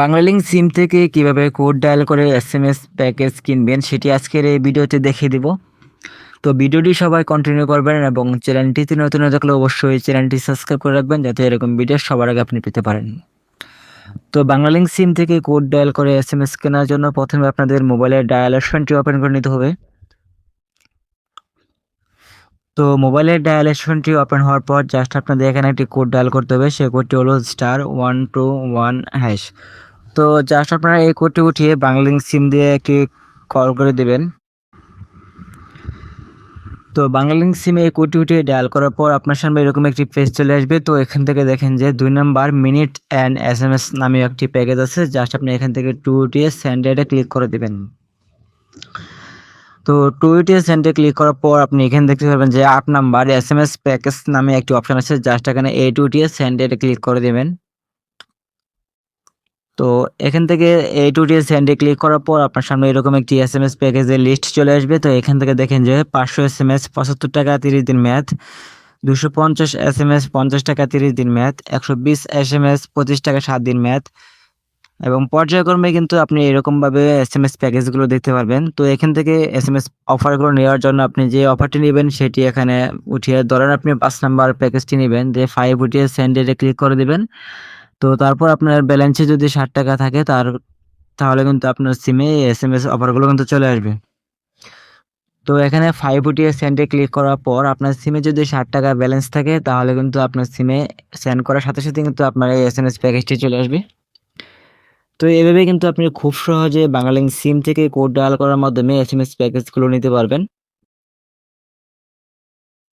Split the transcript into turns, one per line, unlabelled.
Banglalink SIM থেকে কীভাবে code dial করে এসএমএস প্যাকেজ কিনবেন সেটি আজকের এই ভিডিওতে দেখিয়ে দিব। তো ভিডিওটি সবাই কন্টিনিউ করবেন এবং চ্যানেলটিতে নতুন হয়ে থাকলে অবশ্যই চ্যানেলটি সাবস্ক্রাইব করে রাখবেন যাতে এরকম ভিডিও সবার আগে আপনি পেতে পারেন। তো বাংলালিংক সিম থেকে কোড ডায়াল করে এসএমএস কেনার জন্য প্রথমে আপনাদের মোবাইলের ডায়ালেশনটি ওপেন করে নিতে হবে। তো মোবাইলের ডায়ালেশনটি ওপেন হওয়ার পর জাস্ট আপনাদের এখানে একটি কোড ডায়াল করতে হবে সেই কোডটি হলো star one two one hash তো জাস্ট আপনারা এই কোডটি উঠিয়ে বাংলিং সিম দিয়ে একটি কল করে দেবেন। তো বাংলিং সিমে এই কোডটি উঠিয়ে ডায়াল করার পর আপনার সামনে এরকম একটি পেজ চলে আসবে। তো এখান থেকে দেখেন যে দুই number minute and S M S নামে একটি প্যাকেজ আছে। জাস্ট আপনি এখান থেকে টু উঠিয়ে স্যান্ডেডে ক্লিক করে দেবেন। তো টু ইটিএস সেন্টে ক্লিক করার পর আপনি এখানে দেখতে পারবেন যে আট number S M S package নামে একটি অপশন আছে। জাস্ট এখানে এ টু টিএস সেন্টে ক্লিক করে দেবেন। তো এখান থেকে এই টু টিএস সেন্টে ক্লিক করার পর আপনার সামনে এরকম একটি এস এম এস প্যাকেজের লিস্ট চলে আসবে। তো এখান থেকে দেখেন যে পাঁচশো এস এম এস পঁচাত্তর টাকা তিরিশ দিন ম্যাথ দুশো পঞ্চাশ এস এম এস পঞ্চাশ টাকা তিরিশ দিন ম্যাথ একশো বিশ এস এম এস পঁচিশ টাকা সাত দিন ম্যাথ এবং পর্যায়ক্রমে কিন্তু আপনি এরকমভাবে এস এম এস প্যাকেজগুলো দেখতে পারবেন। তো এখান থেকে এস এম এস অফারগুলো নেওয়ার জন্য আপনি যে অফারটি নেবেন সেটি এখানে উঠিয়ে ধরেন আপনি পাঁচ নাম্বার প্যাকেজটি নেবেন। যে ফাইভ উঠিয়ে সেন্ডেডে ক্লিক করে দিবেন। তো তারপর আপনার ব্যালেন্সে যদি ষাট টাকা থাকে, তার, তাহলে কিন্তু আপনার সিমে এস এম এস অফারগুলো কিন্তু চলে আসবে। তো এখানে ফাইভ উঠিয়ে সেন্ডে ক্লিক করার পর আপনার সিমে যদি ষাট টাকা ব্যালেন্স থাকে, তাহলে কিন্তু আপনার সিমে সেন্ড করার সাথে সাথে কিন্তু আপনার এই এস এম এস প্যাকেজটি চলে আসবে। তো এভাবে কিন্তু আপনি খুব সহজে বাংলালিংক সিম থেকে কোড ডায়াল করার মাধ্যমে এস এম এস প্যাকেজগুলো নিতে পারবেন।